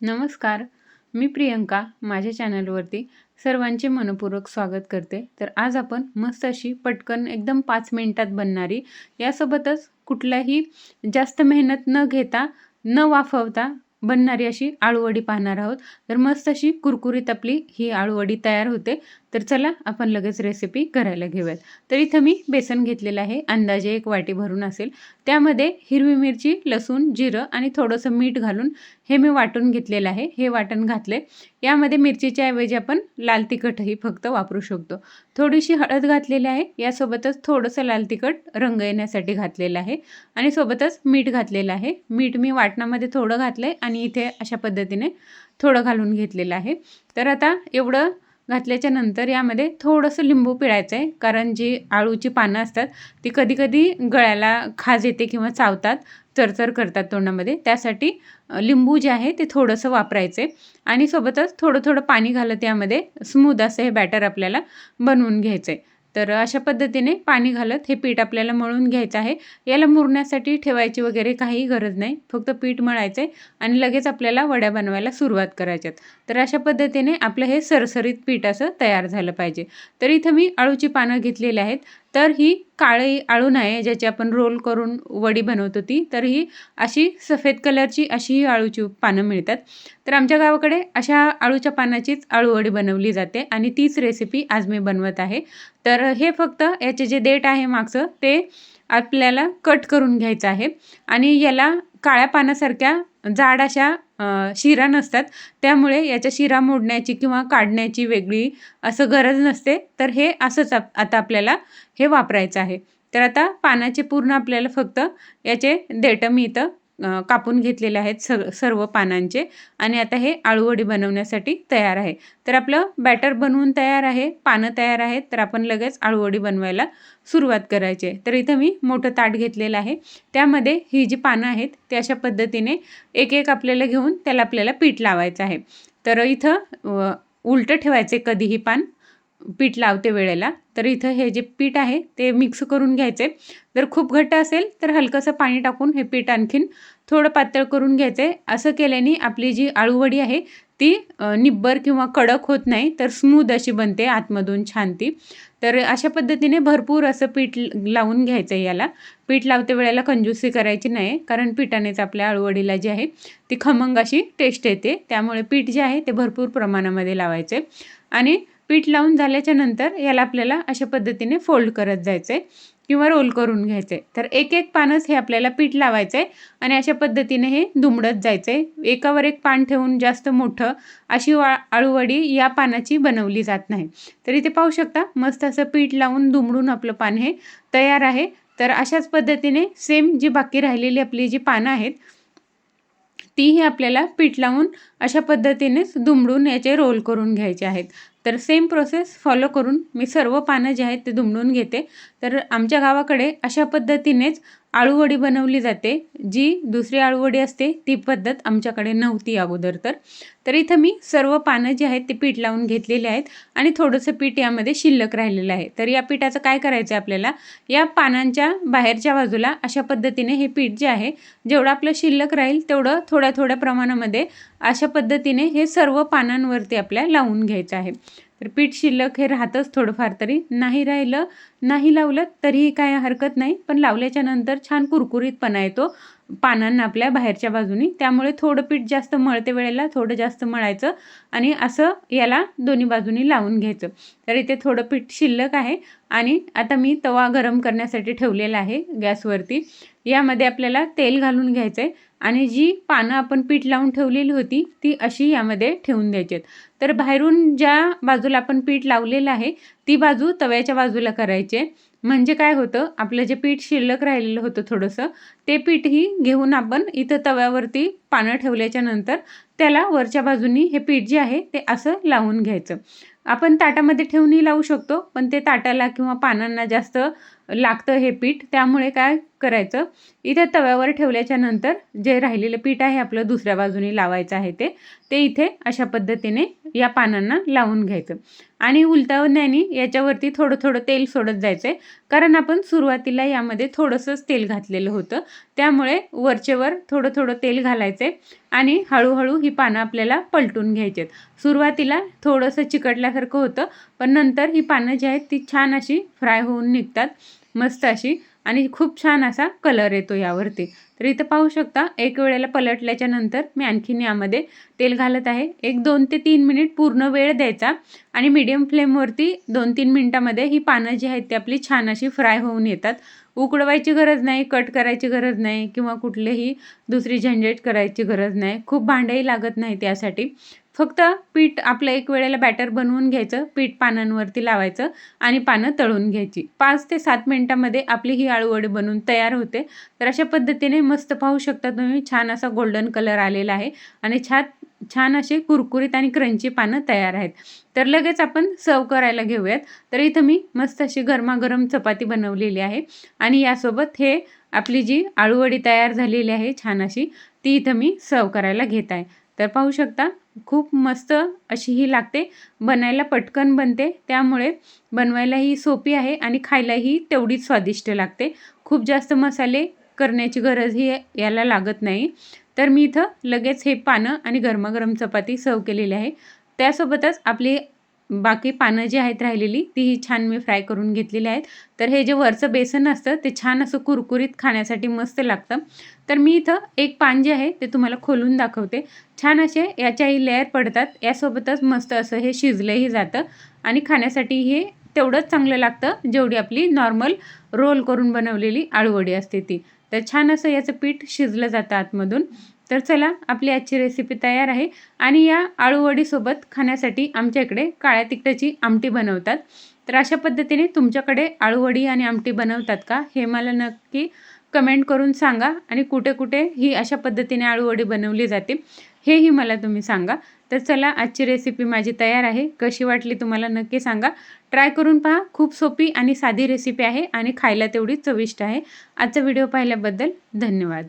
नमस्कार. मी प्रियंका माझ्या चॅनलवरती सर्वांचे मनपूर्वक स्वागत करते. तर आज आपण मस्त अशी पटकन एकदम पाच मिनिटात बनणारी यासोबतच कुठल्याही जास्त मेहनत न घेता न वाफवता बनणारी अशी आळूवडी पाहणार आहोत. तर मस्त अशी कुरकुरीत आपली ही आळूवडी तयार होते. तर चला आपण लगेच रेसिपी करायला घेऊयात. तर इथं मी बेसन घेतलेलं आहे. अंदाजे एक वाटी भरून असेल. त्यामध्ये हिरवी मिरची लसूण जिरं आणि थोडंसं मीठ घालून हे मी वाटून घेतलेलं आहे. हे वाटण घातले यामध्ये मिरचीच्या ऐवजी आपण लाल तिखटही फक्त वापरू शकतो. थोडीशी हळद घातलेली आहे. यासोबतच थोडंसं लाल तिखट रंग येण्यासाठी घातलेलं आहे. आणि सोबतच मीठ घातलेलं आहे. मीठ मी वाटणामध्ये थोडं घातलं आहे आणि इथे अशा पद्धतीने थोडं घालून घेतलेलं आहे. तर आता एवढं घातल्याच्या नंतर यामध्ये थोडंसं लिंबू पिळायचं आहे. कारण जी आळूची पानं असतात ती कधीकधी गळ्याला खाज येते किंवा चावतात चरचर करतात तोंडामध्ये. त्यासाठी लिंबू जे आहे ते थोडंसं वापरायचं. आणि सोबतच थोडं थोडं पाणी घालत यामध्ये स्मूद असं हे बॅटर आपल्याला बनवून घ्यायचं आहे तर अशा पद्धतीने पाणी घालत हे पीठ आपल्याला मळून घ्यायचं आहे. याला मुरण्यासाठी ठेवायची वगैरे काही गरज नाही. फक्त पीठ मळायचं आहे आणि लगेच आपल्याला वड्या बनवायला सुरुवात करायच्यात. तर अशा पद्धतीने आपलं हे सरसरीत पीठ असं तयार झालं पाहिजे. तर इथं मी अळूची पानं घेतलेली आहेत. तर ही काळी आळू आहे ज्याची आपण रोल करून वडी बनवतो ती तर ही अशी सफेद कलरची अशी ही आळूची पानं मिळतात. तर आमच्या गावाकडे अशा आळूच्या पानाचीच आळूवडी बनवली जाते आणि तीच रेसिपी आज मी बनवत आहे. तर हे फक्त याचे जे देठ आहे मागचं ते आपल्याला कट करून घ्यायचं आहे. आणि याला काळ्या पानासारख्या जाड अशा शिरा नसतात. त्यामुळे याच्या शिरा मोडण्याची किंवा काढण्याची वेगळी असं गरज नसते. तर हे असंच आता आपल्याला हे वापरायचं आहे. तर आता पानाचे पूर्ण आपल्याला फक्त याचे देठं मी इथं कापून घेतलेले आहेत सर सर्व पानांचे आणि आता हे आळूवडी बनवण्यासाठी तयार आहे. तर आपलं बॅटर बनवून तयार आहे पानं तयार आहेत तर आपण लगेच आळूवडी बनवायला सुरुवात करायची आहे. तर इथं मी मोठं ताट घेतलेलं आहे. त्यामध्ये ही जी पानं आहेत ते अशा पद्धतीने एक एक आपल्याला घेऊन त्याला आपल्याला पीठ लावायचं आहे. तर इथं उलटं ठेवायचे कधीही पान. पीठ लावते वेळेला तर इथं हे जे पीठ आहे ते मिक्स करून घ्यायचे. जर खूप घट्ट असेल तर हलकंसं पाणी टाकून हे पीठ आणखीन थोडं पातळ करून घ्यायचे. असं केल्याने आपली जी आळूवडी आहे ती निब्बर किंवा कडक होत नाही तर स्मूद अशी बनते आतमधून छान ती तर अशा पद्धतीने भरपूर असं पीठ लावून घ्यायचं आहे याला. पीठ लावते वेळेला कंजूसी करायची नाही कारण पिठानेच आपल्या आळूवडीला जी आहे ती खमंग अशी टेस्ट येते. त्यामुळे पीठ जे आहे ते भरपूर प्रमाणामध्ये लावायचे. आणि पीठ लावून झाल्याच्यानंतर याला आपल्याला अशा पद्धतीने फोल्ड करत जायचं आहे किंवा रोल करून घ्यायचं आहे तर एक एक पानच हे आपल्याला पीठ लावायचं आहे आणि अशा पद्धतीने हे दुमडत जायचं आहे एकावर एक पान ठेवून जास्त मोठं अशी वा आळूवडी या पानाची बनवली जात नाही. तर इथे पाहू शकता मस्त असं पीठ लावून दुमडून आपलं पान हे तयार आहे. तर अशाच पद्धतीने सेम जी बाकी राहिलेली आपली जी पानं आहेत तीही आपल्याला पीठ लावून अशा पद्धतीनेच दुमडून याचे रोल करून घ्यायचे आहेत. तर सेम प्रोसेस फॉलो करून मी सर्व पानं जे आहेत ते दुमडून घेते. तर आमच्या गावाकडे अशा पद्धतीनेच आळूवडी बनवली जाते. जी दुसरी आळूवडी असते ती पद्धत आमच्याकडे नव्हती अगोदर तर. तर इथं मी सर्व पानं जी आहेत ते पीठ लावून घेतलेले आहेत आणि थोडंसं पीठ यामध्ये शिल्लक राहिलेलं आहे. तर या पिठाचं काय करायचं आहे आपल्याला? या पानांच्या बाहेरच्या बाजूला अशा पद्धतीने हे पीठ जे आहे जेवढं आपलं शिल्लक राहील तेवढं थोड्या थोड्या प्रमाणामध्ये अशा पद्धतीने हे सर्व पानांवरती आपल्या लावून घ्यायचं आहे. तर पीठ शिल्लक हे राहतंच थोडंफार तरी. नाही राहिलं नाही लावलं तरीही काय हरकत नाही. पण लावल्याच्या नंतर छान कुरकुरीतपणा येतो पानांना आपल्या बाहेरच्या बाजूनी. त्यामुळे थोडं पीठ जास्त मळते वेळेला थोडं जास्त मळायचं आणि असं याला दोन्ही बाजूनी लावून घ्यायचं. तर इथे थोडं पीठ शिल्लक आहे आणि आता मी तवा गरम करण्यासाठी ठेवलेला आहे गॅसवरती. यामध्ये आपल्याला तेल घालून घ्यायचं आहे आणि जी पानं आपण पीठ लावून ठेवलेली होती ती अशी यामध्ये ठेवून द्यायची तर बाहेरून ज्या बाजूला आपण पीठ लावलेलं आहे ती बाजू तव्याच्या बाजूला करायचे म्हणजे काय होतं आपलं जे पीठ शिल्लक राहिलेलं होतं थोडंसं ते पीठही घेऊन आपण इथं तव्यावरती पानं ठेवल्याच्या नंतर त्याला वरच्या बाजूनी हे पीठ जे आहे ते असं लावून घ्यायचं. आपण ताटामध्ये ठेवूनही लावू शकतो पण ते ताटाला किंवा पानांना जास्त लागतं हे पीठ. त्यामुळे काय करायचं? इथे तव्यावर ठेवल्याच्या नंतर जे राहिलेलं पीठ आहे आपलं दुसऱ्या बाजूने लावायचं आहे ते ते इथे अशा पद्धतीने या पानांना लावून घ्यायचं. आणि उलटावण्याने याच्यावरती थोडं थोडं तेल सोडत जायचं आहे कारण आपण सुरुवातीला यामध्ये थोडंसंच तेल घातलेलं होतं. त्यामुळे वरचेवर थोडं थोडं तेल घालायचं आहे आणि हळूहळू ही पानं आपल्याला पलटून घ्यायची आहेत सुरुवातीला थोडंसं चिकटल्यासारखं होतं पण नंतर ही पानं जी आहेत ती छान अशी फ्राय होऊन निघतात. मस्त अशी. आणि खूप छान असा कलर येतो यावरती. तर इथं पाहू शकता एक वेळेला पलटल्याच्या नंतर मी आणखीन यामध्ये तेल घालत आहे. एक दोन ते तीन मिनिट पूर्ण वेळ द्यायचा. आणि मीडियम फ्लेमवरती दोन तीन मिनटामध्ये ही पानं जी आहेत ती आपली छान अशी फ्राय होऊन येतात. उकडवायची गरज नाही कट करायची गरज नाही किंवा कुठलेही दुसरी झंझट करायची गरज नाही. खूप भांडंही लागत नाही त्यासाठी. फक्त पीठ आपलं एक वेळेला बॅटर बनवून घ्यायचं पीठ पानांवरती लावायचं आणि पानं तळून घ्यायची. पाच ते सात मिनटामध्ये आपली ही आळूवडी बनवून तयार होते. तर अशा पद्धतीने मस्त पाहू शकता तुम्ही छान असा गोल्डन कलर आलेला आहे आणि छान छान असे कुरकुरीत आणि क्रंची पानं तयार आहेत. तर लगेच आपण सर्व करायला घेऊयात. तर इथं मी मस्त अशी गरमागरम चपाती बनवलेली आहे आणि यासोबत हे आपली जी आळूवडी तयार झालेली आहे छान अशी ती इथं मी सर्व करायला घेत आहे. तर पाहू शकता खूप मस्त अशी ही लागते. बनायला पटकन बनते. त्यामुळे बनवायलाही सोपी आहे आणि खायलाही तेवढीच स्वादिष्ट लागते. खूप जास्त मसाले करण्याची गरजही याला लागत नाही. तर मी इथं लगेच हे पानं आणि गरमागरम चपाती सर्व केलेली आहे. त्यासोबतच आपली बाकी पानं जी आहेत राहिलेली तीही छान मी फ्राय करून घेतलेली आहेत. तर हे जे वरचं बेसन असतं ते छान असं कुरकुरीत खाण्यासाठी मस्त लागतं. तर मी इथं एक पान जे आहे ते तुम्हाला खोलून दाखवते. छान असे याच्याही लेअर पडतात. यासोबतच मस्त असं हे शिजलंही जातं. आणि खाण्यासाठी हे तेवढंच चांगलं लागतं जेवढी आपली नॉर्मल रोल करून बनवलेली आळूवडी असते ती. तर छान असं याचं पीठ शिजलं जातं आतमधून. तर चला आपली आजची रेसिपी तयार आहे. आणि या आळूवडीसोबत खाण्यासाठी आमच्या इकडे काळ्या तिकट्याची आमटी बनवतात. तर अशा पद्धतीने तुमच्याकडे आळूवडी आणि आमटी बनवतात का हे मला नक्की कमेंट करून सांगा आणि कुठे कुठे ही अशा पद्धतीने आळूवडी बनवली जाते हेही मला तुम्ही सांगा. तर चला आजची रेसिपी माझी तयार आहे. कशी वाटली तुम्हाला नक्की सांगा. ट्राय करून पहा. खूप सोपी आणि साधी रेसिपी आहे आणि खायला तेवढी चविष्ट आहे. आजचा व्हिडिओ पाहिल्याबद्दल धन्यवाद.